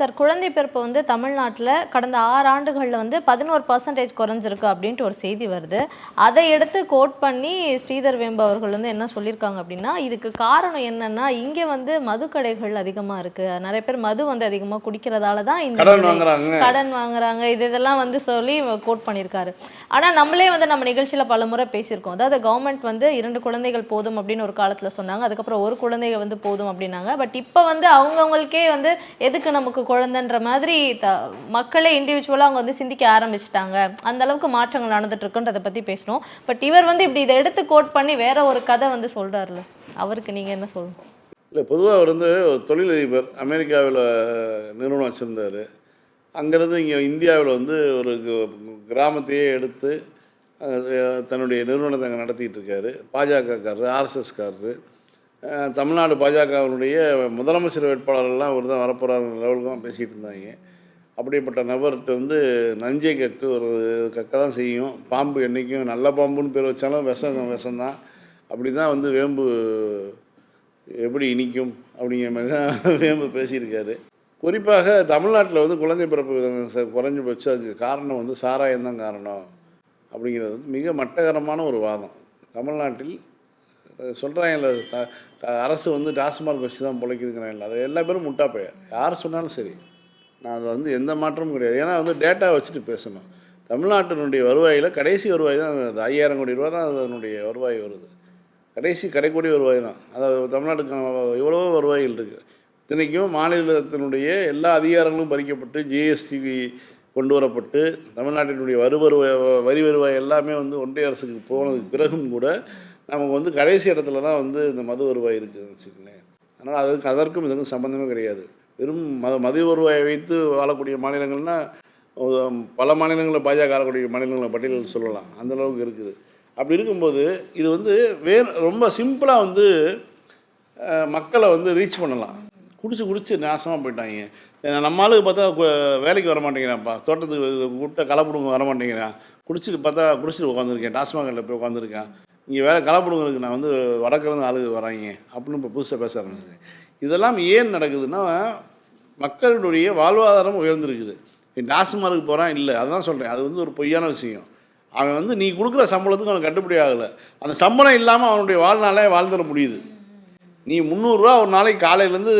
சார் குழந்தை பிறப்பு வந்து தமிழ்நாட்டில் கடந்த ஆறு ஆண்டுகளில் வந்து பதினோரு பர்சன்டேஜ் குறைஞ்சிருக்கு அப்படின்ட்டு ஒரு செய்தி வருது. அதை எடுத்து கோட் பண்ணி ஸ்ரீதர் வேம்பு அவர்கள் வந்து என்ன சொல்லியிருக்காங்க அப்படின்னா இதுக்கு காரணம் என்னன்னா இங்கே வந்து மதுக்கடைகள் அதிகமாக இருக்கு. நிறைய பேர் மது வந்து அதிகமாக குடிக்கிறதால தான் இந்த கடன் நிலை. வாங்குறாங்க. கடன் வாங்குறாங்க. இது இதெல்லாம் வந்து சொல்லி கோட் பண்ணியிருக்காரு. ஆனால் நம்மளே வந்து நம்ம நிகழ்ச்சியில் பல முறை பேசியிருக்கோம். அதாவது கவர்மெண்ட் வந்து இரண்டு குழந்தைகள் போதும் அப்படின்னு ஒரு காலத்தில் சொன்னாங்க. அதுக்கப்புறம் ஒரு குழந்தைகள் வந்து போதும் அப்படின்னாங்க. பட் இப்போ வந்து அவங்கவுங்களுக்கே வந்து எதுக்கு நமக்கு குழந்தைன்ற மாதிரி த மக்களே இண்டிவிஜுவலாக அவங்க வந்து சிந்திக்க ஆரம்பிச்சிட்டாங்க. அந்த அளவுக்கு மாற்றங்கள் நடந்துட்டு இருக்குன்றதை பற்றி பேசணும். பட் இவர் வந்து இப்படி இதை எடுத்து கோட் பண்ணி வேற ஒரு கதை வந்து சொல்கிறாருல அவருக்கு நீங்கள் என்ன சொல்லணும் இல்லை பொதுவாக அவர் வந்து ஒரு தொழிலதிபர் அமெரிக்காவில் நிறுவனம் வச்சுருந்தார். அங்கேருந்து இங்கே இந்தியாவில் வந்து ஒரு கிராமத்தையே எடுத்து தன்னுடைய நிறுவனத்தை அங்கே நடத்திக்கிட்டு இருக்காரு. பாஜகக்காரரு ஆர்எஸ்எஸ்காரரு தமிழ்நாடு பாஜகவினுடைய முதலமைச்சர் வேட்பாளர்கள்லாம் ஒரு தான் வரப்போகிறாங்க லெவலுக்கு தான் பேசிகிட்டு இருந்தாங்க. அப்படிப்பட்ட நபர்கிட்ட வந்து நஞ்சை கக்கு ஒரு கக்க தான் செய்யும். பாம்பு என்றைக்கும் நல்ல பாம்புன்னு பேர் வச்சாலும் விஷம் விஷம்தான். அப்படி தான் வந்து வேம்பு எப்படி இனிக்கும் அப்படிங்கிற மாதிரி தான் வேம்பு பேசியிருக்காரு. குறிப்பாக தமிழ்நாட்டில் வந்து குழந்தை பிறப்பு விதம் சார் குறைஞ்சபட்சம் அதுக்கு காரணம் வந்து சாராயம் தான் காரணம் அப்படிங்கிறது வந்து மிக மட்டகரமான ஒரு வாதம். தமிழ்நாட்டில் சொல்கிறாங்கல்ல த அரசு வந்து டாஸ்மார்க் வச்சு தான் பிழைக்குதுங்கிறாங்கல்ல அது எல்லா பேரும் முட்டா முட்டாப்பைய யார் சொன்னாலும் சரி. நான் அதில் வந்து எந்த மாற்றமும் கிடையாது. ஏன்னா வந்து டேட்டா வச்சுட்டு பேசணும். தமிழ்நாட்டினுடைய வருவாயில் கடைசி வருவாய் தான் அது. ஐயாயிரம் கோடி ரூபா தான் அதனுடைய வருவாய் வருது. கடைசி கடைக்கோடி வருவாய் தான். அதாவது தமிழ்நாட்டுக்கான இவ்வளவோ வருவாய்கள் இருக்குது இத்தனைக்கும் மாநிலத்தினுடைய எல்லா அதிகாரங்களும் பறிக்கப்பட்டு ஜிஎஸ்டி கொண்டு வரப்பட்டு தமிழ்நாட்டினுடைய வரி வருவாய் வரி வருவாய் எல்லாமே வந்து ஒன்றிய அரசுக்கு போனதுக்கு பிறகும் கூட நமக்கு வந்து கடைசி இடத்துல தான் வந்து இந்த மது வருவாய் இருக்குதுன்னு வச்சுக்கோங்களேன். அதனால் அதுக்கு அதற்கும் இதற்கும் சம்மந்தமே கிடையாது. வெறும் மத மது வருவாயை வைத்து வாழக்கூடிய மாநிலங்கள்னால் பல மாநிலங்களில் பாஜக ஆளக்கூடிய மாநிலங்களை பட்டியலில் சொல்லலாம். அந்த அளவுக்கு இருக்குது. அப்படி இருக்கும்போது இது வந்து வேறு ரொம்ப சிம்பிளாக வந்து மக்களை வந்து ரீச் பண்ணலாம். குடிச்சு குடிச்சு நாசமாக போயிட்டாங்க. நம்ம ஆளுக்கு பார்த்தா வேலைக்கு வர மாட்டேங்கிறான்ப்பா. தோட்டத்துக்கு கூப்பிட்ட கலப்பிடுங்க வர மாட்டேங்கிறான். குடிச்சிட்டு பார்த்தா குடிச்சிட்டு உட்காந்துருக்கேன் டாஸ்மாகில் போய் உட்காந்துருக்கேன் இங்கே வேலை கலப்படுங்களுக்கு நான் வந்து வடக்கிருந்து ஆளுங்க வராங்க அப்படின்னு இப்போ புதுசாக பேச ஆரம்பிச்சிருக்கேன் இதெல்லாம் ஏன் நடக்குதுன்னா மக்களுடைய வாழ்வாதாரம் உயர்ந்திருக்குது. இப்போ டாஸ்மார்க்கு போகிறான் இல்லை அதுதான் சொல்கிறேன் அது வந்து ஒரு பொய்யான விஷயம். அவன் வந்து நீ கொடுக்குற சம்பளத்துக்கு அவனுக்கு கட்டுப்படி ஆகலை. அந்த சம்பளம் இல்லாமல் அவனுடைய வாழ்நாளே வாழ்ந்துட முடியுது. நீ முந்நூறுரூவா ஒரு நாளைக்கு காலையிலேருந்து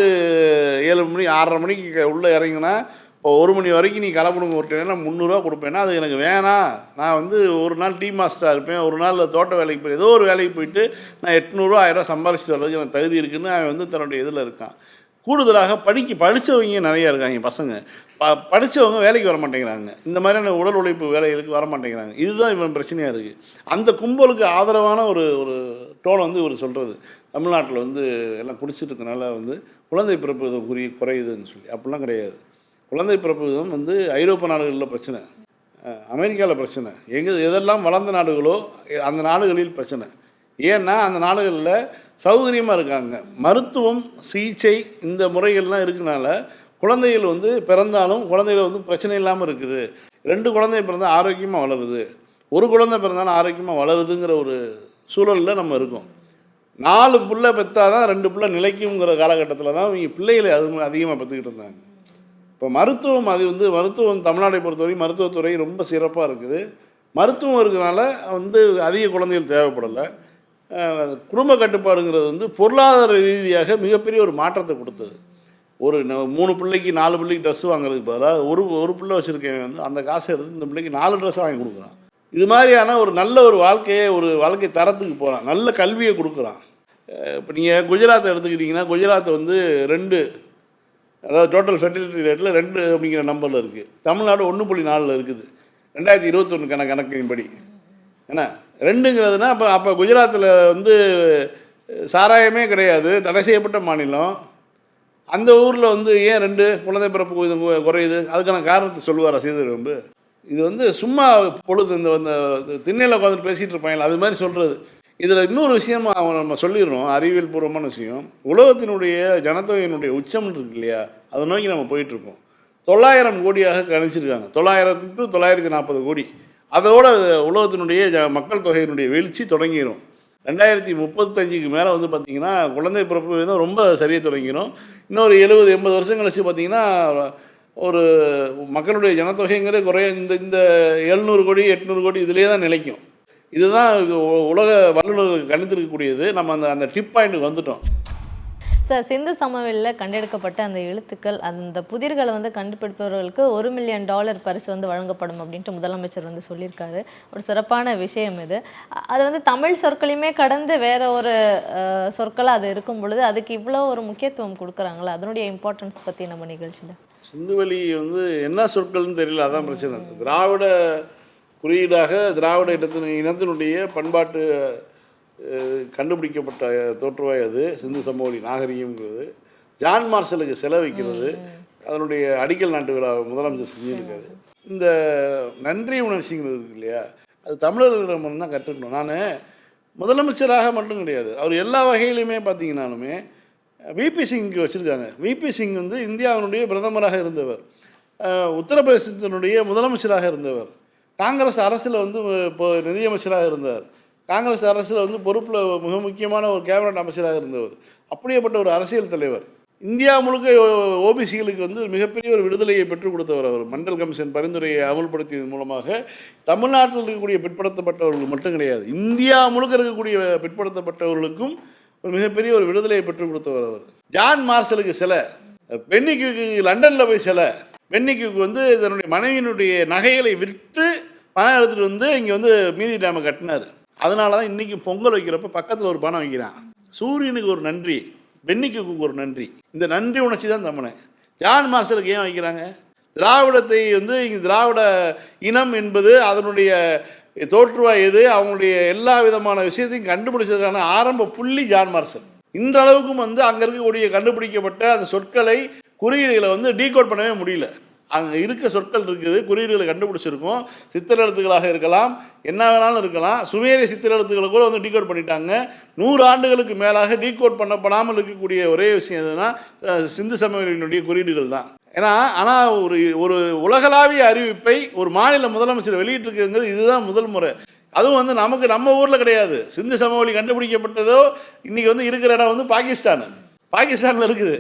ஏழு மணி ஆறரை மணிக்கு உள்ளே இறங்கினா இப்போ ஒரு மணி வரைக்கும் நீ கலப்படம் விட்டேன்னா முந்நூறுரூவா கொடுப்பேன்னா அது எனக்கு வேணாம் நான் வந்து ஒரு நாள் டீ மாஸ்டராக இருப்பேன். ஒரு நாள் தோட்ட வேலைக்கு போய் ஏதோ ஒரு வேலைக்கு போயிட்டு நான் எட்நூறுரூவா ஆயிரரூவா சம்பாரிச்சிட்டு வர்றதுக்கு எனக்கு தகுதி இருக்குன்னு அவன் வந்து தன்னுடைய இதில் இருக்கான். கூடுதலாக படிக்க படித்தவங்க நிறையா இருக்காங்க பசங்க. ப படித்தவங்க வேலைக்கு வர மாட்டேங்கிறாங்க. இந்த மாதிரியான உடல் உழைப்பு வேலைகளுக்கு வர மாட்டேங்கிறாங்க. இதுதான் இவன் பிரச்சனையாக இருக்குது அந்த கும்பலுக்கு ஆதரவான ஒரு ஒரு டோன் வந்து இவர் சொல்கிறது தமிழ்நாட்டில் வந்து எல்லாம் குடிச்சிட்டு இருக்கனால வந்து குழந்தை பிறப்பு குறி குறையுதுன்னு சொல்லி. அப்படிலாம் கிடையாது. குழந்தை பிறப்பு வந்து ஐரோப்பிய நாடுகளில் பிரச்சனை. அமெரிக்காவில் பிரச்சனை. எங்கே எதெல்லாம் வளர்ந்த நாடுகளோ அந்த நாடுகளில் பிரச்சனை. ஏன்னா அந்த நாடுகளில் சௌகரியமாக இருக்காங்க. மருத்துவம் சிகிச்சை இந்த முறைகள்லாம் இருக்கனால குழந்தைகள் வந்து பிறந்தாலும் குழந்தைகள் வந்து பிரச்சனை இல்லாமல் இருக்குது. ரெண்டு குழந்தை பிறந்தால் ஆரோக்கியமாக வளருது. ஒரு குழந்தை பிறந்தாலும் ஆரோக்கியமாக வளருதுங்கிற ஒரு சூழலில் நம்ம இருக்கோம். நாலு புள்ள பெற்றாதான் ரெண்டு பிள்ளை நிலைக்குங்கிற காலகட்டத்தில் தான் இவங்க பிள்ளைகளை அது அதிகமாக பெற்றுக்கிட்டு இருந்தாங்க. இப்போ மருத்துவம் அது வந்து மருத்துவம் தமிழ்நாட்டை பொறுத்தவரை மருத்துவத்துறை ரொம்ப சிறப்பாக இருக்குது. மருத்துவம் இருக்கிறனால வந்து அதிக குழந்தைகள் தேவைப்படலை. குடும்ப கட்டுப்பாடுங்கிறது வந்து பொருளாதார ரீதியாக மிகப்பெரிய ஒரு மாற்றத்தை கொடுத்தது. ஒரு மூணு பிள்ளைக்கு நாலு பிள்ளைக்கு ட்ரெஸ் வாங்குறதுக்கு பதிலாக ஒரு ஒரு பிள்ளை வச்சுருக்கவன் வந்து அந்த காசை எடுத்து இந்த பிள்ளைக்கு நாலு ட்ரெஸ் வாங்கி கொடுக்குறான். இது மாதிரியான ஒரு நல்ல ஒரு வாழ்க்கையை ஒரு வாழ்க்கை தரத்துக்கு போகிறான் நல்ல கல்வியை கொடுக்குறான். இப்போ நீங்கள் குஜராத்தை எடுத்துக்கிட்டிங்கன்னா குஜராத் வந்து ரெண்டு அதாவது டோட்டல் ஃபெர்டிலிட்டி ரேட்டில் ரெண்டு அப்படிங்கிற நம்பரில் இருக்குது தமிழ்நாடு ஒன்று புள்ளி நாலில் இருக்குது. ரெண்டாயிரத்தி இருபத்தொன்னுக்கான கண கணக்கின்படி. என்ன? ரெண்டுங்கிறதுனா அப்போ அப்போ குஜராத்தில் வந்து சாராயமே கிடையாது. தடை செய்யப்பட்ட மாநிலம். அந்த ஊரில் வந்து ஏன் ரெண்டு குழந்தை பிறப்பு இது குறையுது? அதுக்கான காரணத்தை சொல்லுவார் சொல்லுவாரா சீதரம்பு இது வந்து சும்மா பொழுது இந்த திண்ணையில் உட்காந்து பேசிகிட்டு இருப்பாங்க அது மாதிரி சொல்கிறது இதில் இன்னொரு விஷயம் அவங்க நம்ம சொல்லிடுறோம் அறிவியல் பூர்வமான விஷயம். உலகத்தினுடைய ஜனத்தொகையினுடைய உச்சம் இருக்கு இல்லையா? அதை நோக்கி நம்ம போயிட்டுருக்கோம். தொள்ளாயிரம் கோடியாக கணிச்சிருக்காங்க. தொள்ளாயிரம் டு தொள்ளாயிரத்தி நாற்பது கோடி. அதோட உலகத்தினுடைய ஜ மக்கள் தொகையினுடைய வீழ்ச்சி தொடங்கிடும் ரெண்டாயிரத்தி முப்பத்தஞ்சுக்கு மேலே வந்து பார்த்திங்கன்னா குழந்தை பிறப்பு விகிதம் ரொம்ப சரியாக தொடங்கிடும் இன்னொரு எழுபது எண்பது வருஷம் கழிச்சு பார்த்திங்கன்னா ஒரு மக்களுடைய ஜனத்தொகைங்கிறது குறைய இந்த இந்த எழுநூறு கோடி எட்நூறு கோடி இதிலே தான் நிலைக்கும். இதுதான் உலக வல்லுநர்கள் கணித்திருக்கக்கூடியது. நம்ம அந்த அந்த டிப் பாயிண்ட்டுக்கு வந்துட்டோம். சார் சிந்து சமவெளியில் கண்டெடுக்கப்பட்ட அந்த எழுத்துக்கள் அந்த புதிர்களை வந்து கண்டுபிடிப்பவர்களுக்கு ஒரு மில்லியன் டாலர் பரிசு வந்து வழங்கப்படும் அப்படின்ட்டு முதலமைச்சர் வந்து சொல்லியிருக்காரு. ஒரு சிறப்பான விஷயம் இது. அது வந்து தமிழ் சொற்களையுமே கடந்து வேற ஒரு அஹ், சொற்களா அது இருக்கும் பொழுது அதுக்கு இவ்வளோ ஒரு முக்கியத்துவம் கொடுக்குறாங்களா? அதனுடைய இம்பார்ட்டன்ஸ் பற்றி நம்ம நிகழ்ச்சியில். சிந்துவெளி வந்து என்ன சொற்கள்னு தெரியல அதான் பிரச்சனை. திராவிட குறியீடாக திராவிட இனத்தின் இனத்தினுடைய பண்பாட்டு கண்டுபிடிக்கப்பட்ட தோற்றுவாய் அது. சிந்து சமவெளி நாகரிகம்ங்கிறது. ஜான் மார்சலுக்கு செலவு வைக்கிறது. அதனுடைய அடிக்கல் நாட்டு விழா முதலமைச்சர் செஞ்சிருக்காரு. இந்த நன்றி உணர்ச்சிங்கிறது இருக்கு இல்லையா? அது தமிழர்களிடம் தான் கற்றுக்கணும். நான் முதலமைச்சராக மட்டும் கிடையாது. அவர் எல்லா வகையிலுமே பார்த்தீங்கன்னாலுமே விபி சிங்க்கு வச்சுருக்காங்க. விபி சிங் வந்து இந்தியாவினுடைய பிரதமராக இருந்தவர். உத்தரப்பிரதேசத்தினுடைய முதலமைச்சராக இருந்தவர். காங்கிரஸ் அரசில் வந்து இப்போ நிதியமைச்சராக இருந்தார். காங்கிரஸ் அரசில் வந்து பொறுப்பில் மிக முக்கியமான ஒரு கேபினட் அமைச்சராக இருந்தவர். அப்படியேப்பட்ட ஒரு அரசியல் தலைவர். இந்தியா முழுக்க ஓபிசிகளுக்கு வந்து மிகப்பெரிய ஒரு விடுதலையை பெற்றுக் கொடுத்தவர் அவர். மண்டல் கமிஷன் பரிந்துரையை அமல்படுத்தியதன் மூலமாக தமிழ்நாட்டில் இருக்கக்கூடிய பிற்படுத்தப்பட்டவர்கள் மட்டும் கிடையாது இந்தியா முழுக்க இருக்கக்கூடிய பிற்படுத்தப்பட்டவர்களுக்கும் ஒரு மிகப்பெரிய ஒரு விடுதலையை பெற்றுக் கொடுத்தவர் அவர். ஜான் மார்சலுக்கு சில பென்னிக்கு லண்டனில் போய் சில பென்னிக்கு வந்து தன்னுடைய மனைவியினுடைய நகைகளை விற்று பணம் எடுத்துகிட்டு வந்து இங்கே வந்து மீதி டேமை கட்டினார். அதனால தான் இன்றைக்கி பொங்கல் வைக்கிறப்ப பக்கத்தில் ஒரு பணம் வைக்கிறான். சூரியனுக்கு ஒரு நன்றி வெண்ணிக்கு ஒரு நன்றி. இந்த நன்றி உணர்ச்சி தான் தமிழன் ஜான் மார்சலுக்கு ஏன் வைக்கிறாங்க? திராவிடத்தை வந்து இங்கே திராவிட இனம் என்பது அதனுடைய தோற்றுவாய் எது? அவங்களுடைய எல்லா விதமான விஷயத்தையும் கண்டுபிடிச்சதுக்கான ஆரம்ப புள்ளி ஜான் மார்சல். இன்றளவுக்கும் வந்து அங்கே இருக்கக்கூடிய கண்டுபிடிக்கப்பட்ட அந்த சொற்களை குறியீடுகளை வந்து டீகோட் பண்ணவே முடியல. அங்கே இருக்க சொற்கள் இருக்குது குறியீடுகளை கண்டுபிடிச்சிருக்கோம். சித்திர எழுத்துக்களாக இருக்கலாம் என்ன வேணாலும் இருக்கலாம். சுமேரிய சித்திர எழுத்துக்களை கூட வந்து டீகோட் பண்ணிட்டாங்க. நூறு ஆண்டுகளுக்கு மேலாக டீகோட் பண்ணப்படாமல் இருக்கக்கூடிய ஒரே விஷயம் எதுனா சிந்து சமவெளியினுடைய குறியீடுகள் தான். ஏன்னா ஆனால் ஒரு ஒரு உலகளாவிய அறிவிப்பை ஒரு மாநில முதலமைச்சர் வெளியிட்டிருக்குங்கிறது இதுதான் முதல் முறை. அதுவும் வந்து நமக்கு நம்ம ஊரில் கிடையாது. சிந்து சமவெளி கண்டுபிடிக்கப்பட்டதோ இன்றைக்கி வந்து இருக்கிற இடம் வந்து பாகிஸ்தான். பாகிஸ்தானில் இருக்குது.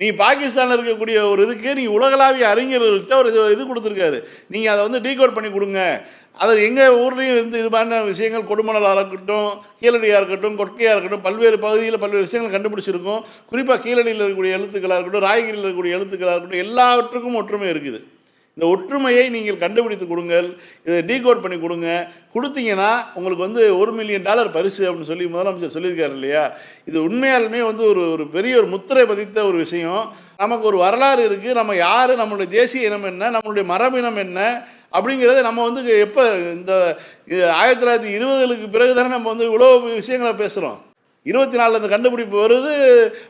நீ பாகிஸ்தானில் இருக்கக்கூடிய ஒரு இதுக்கு நீ உலகளாவிய அறிஞர்கள்ட்ட ஒரு இது இது கொடுத்துருக்காரு. நீங்கள் அதை வந்து டீகோட் பண்ணி கொடுங்க. அது எங்கள் ஊர்லேயும் இருந்து இது மாதிரியான விஷயங்கள் கொடுமணலாக இருக்கட்டும் கீழடியாக இருக்கட்டும் கொட்கையாக இருக்கட்டும் பல்வேறு பகுதியில் பல்வேறு விஷயங்கள் கண்டுபிடிச்சிருக்கோம். குறிப்பாக கீழடியில் இருக்கக்கூடிய எழுத்துக்களாக இருக்கட்டும் ராயகிரியில் இருக்கக்கூடிய எழுத்துக்களாக இருக்கட்டும் எல்லாவற்றுக்கும் ஒற்றுமை இருக்குது. இந்த ஒற்றுமையை நீங்கள் கண்டுபிடித்து கொடுங்கள் இதை டீகோட் பண்ணி கொடுங்க. கொடுத்தீங்கன்னா உங்களுக்கு வந்து ஒரு மில்லியன் டாலர் பரிசு அப்படின்னு சொல்லி முதலமைச்சர் சொல்லியிருக்காரு இல்லையா? இது உண்மையாலுமே வந்து ஒரு ஒரு பெரிய ஒரு முத்திரை பதித்த ஒரு விஷயம். நமக்கு ஒரு வரலாறு இருக்குது நம்ம யார்? நம்மளுடைய தேசிய இனம் என்ன? நம்மளுடைய மரபினம் என்ன? அப்படிங்கிறத நம்ம வந்து எப்போ இந்த இது ஆயிரத்தி தொள்ளாயிரத்தி இருபதுகளுக்கு பிறகு தானே நம்ம வந்து இவ்வளோ விஷயங்களை பேசுகிறோம் இருபத்தி நாலில் இந்த கண்டுபிடிப்பு வருது.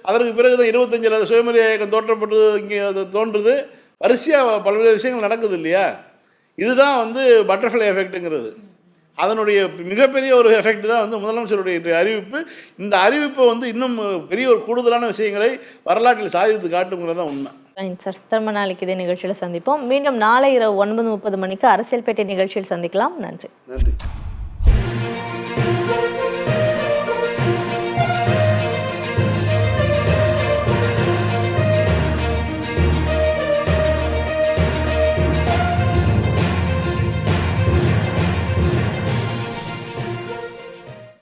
அதற்கு பிறகு தான் இருபத்தஞ்சில் சுயமரியாதை இயக்கம் தோற்றப்பட்டு இங்கே தோன்றுது. வரிசையாக பல்வேறு விஷயங்கள் நடக்குது இல்லையா இதுதான் வந்து பட்டர்ஃப்ளை எஃபெக்ட்டுங்கிறது அதனுடைய மிகப்பெரிய ஒரு எஃபெக்ட் தான் வந்து முதலமைச்சருடைய அறிவிப்பு. இந்த அறிவிப்பை வந்து இன்னும் பெரிய ஒரு கூடுதலான விஷயங்களை வரலாற்றில் சாதித்து காட்டுங்கிறது தான் உண்மை சார் திரும்ப நாளைக்கு இதே நிகழ்ச்சியில் சந்திப்போம். மீண்டும் நாளை இரவு ஒன்பது முப்பது மணிக்கு அரசியல் பேட்டை நிகழ்ச்சியில் சந்திக்கலாம். நன்றி. நன்றி.